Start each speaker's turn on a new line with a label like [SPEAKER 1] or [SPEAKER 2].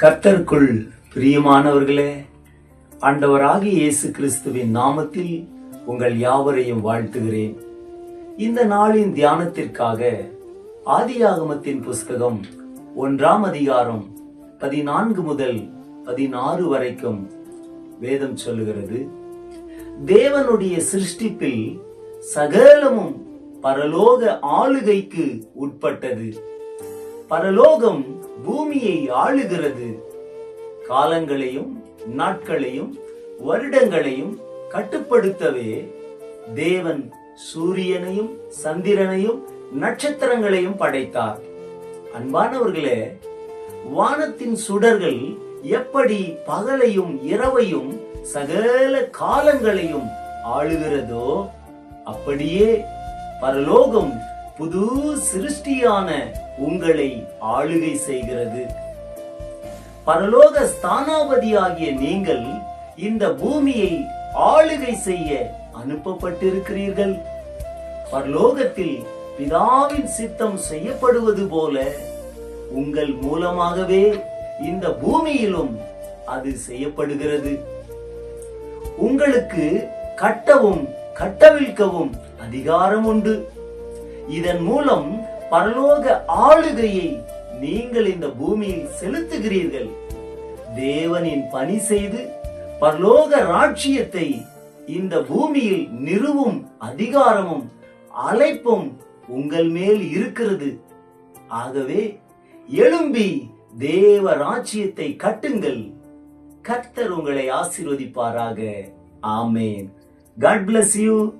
[SPEAKER 1] கர்த்தருக்குள் பிரியமானவர்களே ஆண்டவராகிய இயேசு கிறிஸ்துவின் நாமத்தில் உங்கள் யாவரையும் வாழ்த்துகிறேன். இந்த நாளின் தியானத்திற்காக ஆதியாகமத்தின் புஸ்தகம் ஒன்றாம் அதிகாரம் பதினான்கு முதல் பதினாறு வரைக்கும் வேதம் சொல்லுகிறது. தேவனுடைய சிருஷ்டிப்பில் சகலமும் பரலோக ஆளுகைக்கு உட்பட்டது. பரலோகம் பூமியை ஆளுகிறது. காலங்களையும் நாட்களையும் வருடங்களையும் கட்டுப்படுத்தவே தேவன் சூரியனையும் சந்திரனையும் நட்சத்திரங்களையும் படைத்தார். அன்பானவர்களே வானத்தின் சுடர்கள் எப்படி பகலையும் இரவையும் சகல காலங்களையும் ஆளுகிறதோ அப்படியே பரலோகம் புது சிருஷ்டியான உங்களை ஆளுகை செய்கிறது. பரலோக ஸ்தானாபதியாகிய நீங்கள் இந்த பூமியை ஆளுகை செய்ய அனுப்பப்பட்டிருக்கிறீர்கள். பரலோகத்தில் பிதாவின் சித்தம் செய்யப்படுவது போல உங்கள் மூலமாகவே இந்த பூமியிலும் அது செய்யப்படுகிறது. உங்களுக்கு கட்டவும் கட்டவிழ்க்கவும் அதிகாரம் உண்டு. இதன் மூலம் பரலோக ஆளுகையை நீங்கள் இந்த பூமியில் செலுத்துகிறீர்கள். தேவனின் பணி செய்து பரலோக ராட்சியத்தை இந்த பூமியில் நிறுவும் அதிகாரமும் அழைப்பும் உங்கள் மேல் இருக்கிறது. ஆகவே எழும்பி தேவ ராஜ்யத்தை கட்டுங்கள். கர்த்தர் உங்களை ஆசீர்வதிப்பாராக. ஆமேன். God bless you